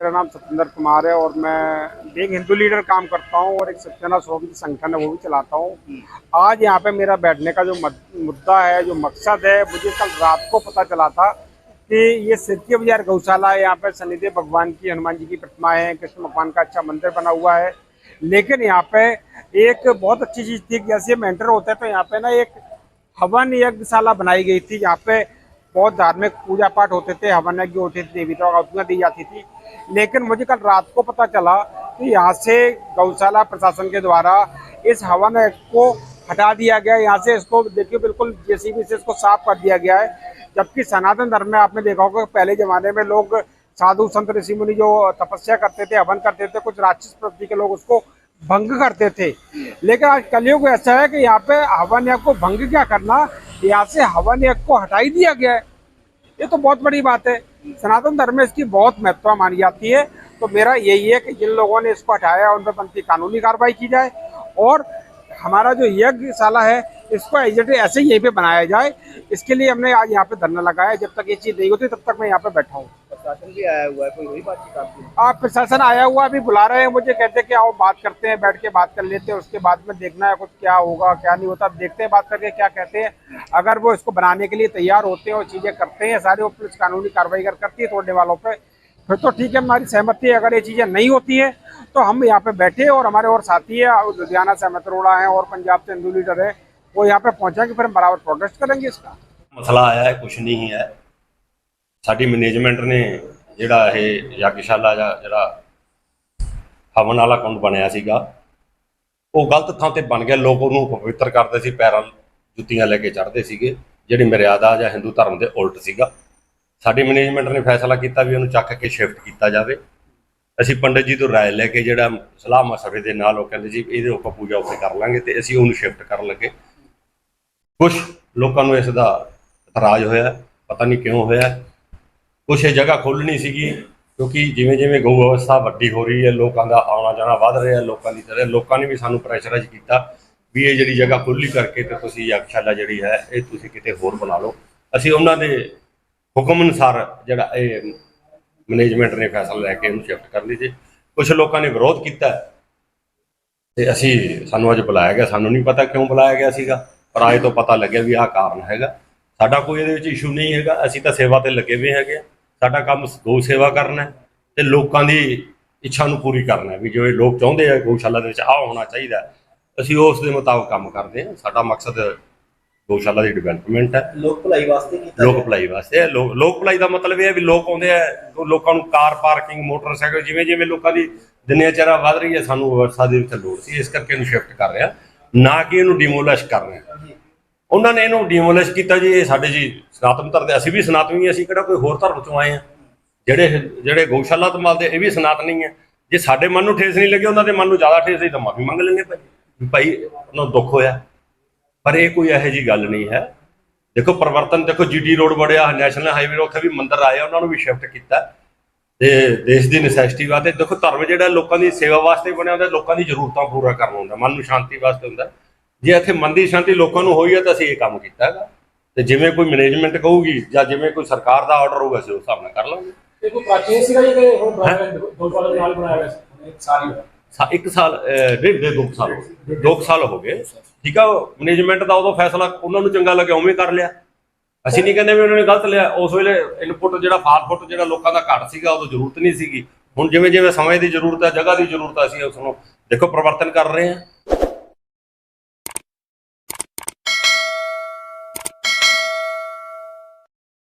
मेरा नाम सत्येंद्र कुमार है और मैं एक हिंदू लीडर काम करता हूँ और एक सत्यना श्रोम की संगठन है, वो भी चलाता हूँ। आज यहाँ पे मेरा बैठने का जो मुद्दा है, जो मकसद है, मुझे कल रात को पता चला था कि ये सिरकी बाज़ार गौशाला है, यहाँ पे शनिदेव भगवान की, हनुमान जी की प्रतिमा है, कृष्ण भगवान का अच्छा मंदिर बना हुआ है। लेकिन यहाँ पे एक बहुत अच्छी चीज़ थी कि जैसे हम एंटर होते हैं तो यहाँ पे ना एक हवन यज्ञशाला बनाई गई थी यहाँ पे बहुत धार्मिक पूजा पाठ होते थे, हवन यज्ञ होते थे देवताओं आहुतियाँ दी जाती थी। लेकिन मुझे कल रात को पता चला कि यहाँ से गौशाला प्रशासन के द्वारा इस हवन को हटा दिया गया। यहाँ से इसको देखिए, बिल्कुल जेसीबी से इसको साफ़ कर दिया गया है। जबकि सनातन धर्म में आपने देखा होगा पहले जमाने में लोग साधु संत ऋषि मुनि जो तपस्या करते थे, हवन करते थे, कुछ राक्षस प्रवृत्ति के लोग उसको भंग करते थे। लेकिन आज कलयुग ऐसा है कि यहाँ पे हवन यज्ञ को भंग क्या करना यहाँ से हवन यज्ञ को हटाई दिया गया है। ये तो बहुत बड़ी बात है। सनातन धर्म में इसकी बहुत महत्व मानी जाती है। तो मेरा यही है कि जिन लोगों ने इसको हटाया, उन पर बनती कानूनी कार्रवाई की जाए और हमारा जो यज्ञशाला है, इसको एजेंट ऐसे ही यहीं पे बनाया जाए। इसके लिए हमने आज यहाँ पे धरना लगाया जब तक ये चीज़ नहीं होती, तब तक मैं यहाँ पे बैठा हूँ। प्रशासन भी आया हुआ है कोई वही बात की आप हाँ, प्रशासन आया हुआ अभी बुला रहे हैं मुझे कहते हैं कि आओ बात करते हैं बैठ के बात कर लेते हैं उसके बाद में देखना है कुछ क्या होगा क्या नहीं होता देखते हैं बात करके क्या कहते हैं। अगर वो इसको बनाने के लिए तैयार होते हैं और चीज़ें करते हैं सारे वो पुलिस कानूनी कार्रवाई अगर करती है तोड़ने वालों पर फिर तो ठीक है हमारी सहमति है अगर ये चीज़ें नहीं होती है तो हम यहाँ पे बैठे और हमारे और साथी है लुधियाना से अमित है और पंजाब से हिंदू लीडर है वो यहाँ पे पहुँचा कि फिर हम बराबर प्रोटेस्ट करेंगे इसका। मसला आया है कुछ नहीं है। ਸਾਡੀ ਮੈਨੇਜਮੈਂਟ ਨੇ ਜਿਹੜਾ ਇਹ ਯੱਗਸ਼ਾਲਾ ਜਾਂ ਜਿਹੜਾ ਹਵਨ ਵਾਲਾ ਕੁੰਡ ਬਣਿਆ ਸੀਗਾ, ਉਹ ਗਲਤ ਥਾਂ ਤੇ ਬਣ ਗਿਆ। ਲੋਕ ਉਹਨੂੰ ਪਵਿੱਤਰ ਕਰਦੇ ਸੀ, ਪੈਰਾਂ ਜੁੱਤੀਆਂ ਲੈ ਕੇ ਚੜ੍ਹਦੇ ਸੀਗੇ, ਜਿਹੜੀ ਮਰਿਆਦਾ ਜਾਂ ਹਿੰਦੂ ਧਰਮ ਦੇ ਉਲਟ ਸੀਗਾ। ਸਾਡੀ ਮੈਨੇਜਮੈਂਟ ਨੇ ਫੈਸਲਾ ਕੀਤਾ ਵੀ ਉਹਨੂੰ ਚੱਕ ਕੇ ਸ਼ਿਫਟ ਕੀਤਾ ਜਾਵੇ। ਅਸੀਂ ਪੰਡਤ ਜੀ ਤੋਂ ਰਾਏ ਲੈ ਕੇ ਜਿਹੜਾ ਸਲਾਹ ਮਸ਼ਵਰੇ ਦੇ ਨਾਲ ਉਹ ਕਹਿੰਦੇ ਜੀ, ਇਹਦੇ ਉੱਪਰ ਪੂਜਾ ਉੱਤੇ ਕਰ ਲਾਂਗੇ ਤੇ ਅਸੀਂ ਉਹਨੂੰ ਸ਼ਿਫਟ ਕਰਨ ਲੱਗੇ। ਕੁਝ ਲੋਕਾਂ ਨੂੰ ਇਸ ਦਾ ਇਤਰਾਜ਼ ਹੋਇਆ, ਪਤਾ ਨਹੀਂ ਕਿਉਂ ਹੋਇਆ। ਕੁਛ ਇਹ ਜਗ੍ਹਾ ਖੋਲਣੀ ਸੀਗੀ, ਕਿਉਂਕਿ ਜਿਵੇਂ ਜਿਵੇਂ ਗਊ ਅਵਸਥਾ ਵੱਡੀ ਹੋ ਰਹੀ ਹੈ, ਲੋਕਾਂ ਦਾ ਆਉਣਾ ਜਾਣਾ ਵੱਧ ਰਿਹਾ, ਲੋਕਾਂ ਦੀ ਤਰ੍ਹਾਂ, ਲੋਕਾਂ ਨੇ ਵੀ ਸਾਨੂੰ ਪ੍ਰੈਸ਼ਰਾਈਜ਼ ਕੀਤਾ ਵੀ ਇਹ ਜਿਹੜੀ ਜਗ੍ਹਾ ਖੁੱਲੀ ਕਰਕੇ ਤੇ ਤੁਸੀਂ ਯਗਸ਼ਾਲਾ ਜਿਹੜੀ ਹੈ, ਇਹ ਤੁਸੀਂ ਕਿਤੇ ਹੋਰ ਬਣਾ ਲਓ। ਅਸੀਂ ਉਹਨਾਂ ਦੇ ਹੁਕਮ ਅਨੁਸਾਰ ਜਿਹੜਾ ਇਹ ਮੈਨੇਜਮੈਂਟ ਨੇ ਫੈਸਲਾ ਲੈ ਕੇ ਇਹਨੂੰ ਸ਼ਿਫਟ ਕਰ ਲਈ ਸੀ। ਕੁਝ ਲੋਕਾਂ ਨੇ ਵਿਰੋਧ ਕੀਤਾ ਤੇ ਅਸੀਂ, ਸਾਨੂੰ ਅੱਜ ਬੁਲਾਇਆ ਗਿਆ, ਸਾਨੂੰ ਨਹੀਂ ਪਤਾ ਕਿਉਂ ਬੁਲਾਇਆ ਗਿਆ ਸੀਗਾ, ਪਰ ਆਏ ਤੋਂ ਪਤਾ ਲੱਗਿਆ ਵੀ ਆਹ ਕਾਰਨ ਹੈਗਾ। ਸਾਡਾ ਕੋਈ ਇਹਦੇ ਵਿੱਚ ਇਸ਼ੂ ਨਹੀਂ ਹੈਗਾ, ਅਸੀਂ ਤਾਂ ਸੇਵਾ ਤੇ ਲੱਗੇ ਹੋਏ ਹੈਗੇ ਸਾਡਾ ਕੰਮ ਗਊ ਸੇਵਾ ਕਰਨਾ ਹੈ ਤੇ ਲੋਕਾਂ ਦੀ ਇੱਛਾ ਨੂੰ ਪੂਰੀ ਕਰਨਾ ਹੈ ਵੀ ਜੋ ਇਹ ਲੋਕ ਚਾਹੁੰਦੇ ਆ ਗਊਸ਼ਾਲਾ ਦੇ ਵਿੱਚ ਆਹ ਹੋਣਾ ਚਾਹੀਦਾ। ਅਸੀਂ ਉਸ ਦੇ ਮੁਤਾਬਕ ਕੰਮ ਕਰਦੇ ਹਾਂ ਸਾਡਾ ਮਕਸਦ ਗਊਸ਼ਾਲਾ ਦੀ ਡਿਵੈਲਪਮੈਂਟ ਹੈ ਲੋਕ ਭਲਾਈ ਵਾਸਤੇ ਕੀਤਾ ਲੋਕ। ਭਲਾਈ ਵਾਸਤੇ ਹੈ। ਲੋਕ ਭਲਾਈ ਦਾ ਮਤਲਬ ਇਹ ਹੈ ਵੀ ਲੋਕ ਆਉਂਦੇ ਆ ਲੋਕਾਂ ਨੂੰ ਕਾਰ ਪਾਰਕਿੰਗ ਮੋਟਰਸਾਈਕਲ ਜਿਵੇਂ ਜਿਵੇਂ ਲੋਕਾਂ ਦੀ ਦਿਨਚਰਿਆ ਵੱਧ ਰਹੀ ਹੈ ਸਾਨੂੰ ਵਿਵਸਥਾ ਦੀ ਉੱਤੇ ਲੋੜ ਸੀ ਇਸ ਕਰਕੇ ਇਹਨੂੰ ਸ਼ਿਫਟ ਕਰ ਰਿਹਾ ਨਾ ਕਿ ਇਹਨੂੰ ਡਿਮੋਲਿਸ਼ ਕਰ ਰਿਹਾ। ਉਹਨਾਂ ਨੇ ਇਹਨੂੰ ਡਿਮੋਲਿਸ਼ ਕੀਤਾ ਜੀ, ਇਹ ਸਾਡੇ ਜੀ ਸਨਾਤਨ ਧਰਮ ਦੇ, ਅਸੀਂ ਵੀ ਸਨਾਤਨੀ ਅਸੀਂ ਕਿਹੜਾ ਕੋਈ ਹੋਰ ਧਰਮ ਚੋਂ ਆਏ ਆ ਜਿਹੜੇ ਜਿਹੜੇ ਗਊਸ਼ਾਲਾ ਤੋਂ ਮਾਲਦੇ, ਇਹ ਵੀ ਸਨਾਤਨੀ ਹੈ। ਜੇ ਸਾਡੇ ਮਨ ਨੂੰ ਠੇਸ ਨਹੀਂ ਲੱਗੀ, ਉਹਨਾਂ ਦੇ ਮਨ ਨੂੰ ਜ਼ਿਆਦਾ ਠੇਸ ਸੀ ਤਾਂ ਮਾਫੀ ਮੰਗ ਲੈਂਦੇ ਭਾਈ। ਵੀ ਭਾਈ, ਉਹਨਾਂ ਨੂੰ ਦੁੱਖ ਹੋਇਆ। ਪਰ ਇਹ ਕੋਈ ਇਹੋ ਜੀ ਗੱਲ ਨਹੀਂ ਹੈ। ਦੇਖੋ ਪਰਿਵਰਤਨ, ਦੇਖੋ ਜੀਟੀ ਰੋਡ ਬੜਿਆ ਨੈਸ਼ਨਲ ਹਾਈਵੇ, ਉੱਥੇ ਵੀ ਮੰਦਰ ਆਏ ਉਹਨਾਂ ਨੂੰ ਵੀ ਸ਼ਿਫਟ ਕੀਤਾ। ਤੇ ਦੇਸ਼ ਦੀ ਨੈਸੈਸਿਟੀ ਵਾਸਤੇ, ਦੇਖੋ ਧਰਮ ਜਿਹੜਾ ਲੋਕਾਂ ਦੀ ਸੇਵਾ ਵਾਸਤੇ ਬਣਿਆ ਹੁੰਦਾ, ਲੋਕਾਂ ਦੀ ਜ਼ਰੂਰਤਾਂ ਪੂਰਾ ਕਰਨ ਹੁੰਦਾ, ਮਨ ਨੂੰ ਸ਼ਾਂਤੀ ਵਾਸਤੇ ਹੁੰਦਾ। ਜੇ ਇੱਥੇ ਮਨ ਦੀ ਸ਼ਾਂਤੀ ਲੋਕਾਂ ਨੂੰ ਹੋਈ ਹੈ ਤਾਂ ਅਸੀਂ ਇਹ ਕੰਮ ਕੀਤਾ ਹੈਗਾ। ਤੇ ਜਿਵੇਂ ਕੋਈ ਮੈਨੇਜਮੈਂਟ ਕਹੂਗੀ ਜਾਂ ਜਿਵੇਂ ਕੋਈ ਸਰਕਾਰ ਦਾ ਆਰਡਰ ਹੋਊਗਾ ਅਸੀਂ ਉਸ ਹਿਸਾਬ ਨਾਲ ਕਰ ਲਾਂਗੇ। ਇਹ ਕੋਈ ਪ੍ਰਾਚੀਨ ਸੀਗਾ ਜੀ ਕਿ ਹੁਣ ਬਣਾਇਆ ਗਿਆ ਦੋ ਸਾਲ ਦੇ ਨਾਲ ਬਣਾਇਆ ਗਿਆ ਸੀ? ਸਾਰੀ ਇੱਕ ਸਾਲ ਡੇਢ ਦੇ ਦੋ ਸਾਲ ਹੋ ਗਏ। ਦੋ ਸਾਲ ਹੋ ਗਏ। ਠੀਕ ਆ ਮੈਨੇਜਮੈਂਟ ਦਾ ਉਦੋਂ ਫੈਸਲਾ ਉਹਨਾਂ ਨੂੰ ਚੰਗਾ ਲੱਗਿਆ ਉਵੇਂ ਕਰ ਲਿਆ। ਅਸੀਂ ਨਹੀਂ ਕਹਿੰਦੇ ਵੀ ਉਹਨਾਂ ਨੇ ਗਲਤ ਲਿਆ। ਉਸ ਵੇਲੇ ਇਨਪੁਟ ਜਿਹੜਾ ਫਾਲਫੁੱਟ ਜਿਹੜਾ ਲੋਕਾਂ ਦਾ ਘੱਟ ਸੀਗਾ ਉਦੋਂ ਜ਼ਰੂਰਤ ਨਹੀਂ ਸੀਗੀ। ਹੁਣ ਜਿਵੇਂ ਜਿਵੇਂ ਸਮੇਂ ਦੀ ਜ਼ਰੂਰਤ ਹੈ ਜਗ੍ਹਾ ਦੀ ਜ਼ਰੂਰਤ ਹੈ ਅਸੀਂ ਉਸ ਨੂੰ ਦੇਖੋ ਪਰਿਵਰਤਨ ਕਰ ਰਹੇ ਹਾਂ।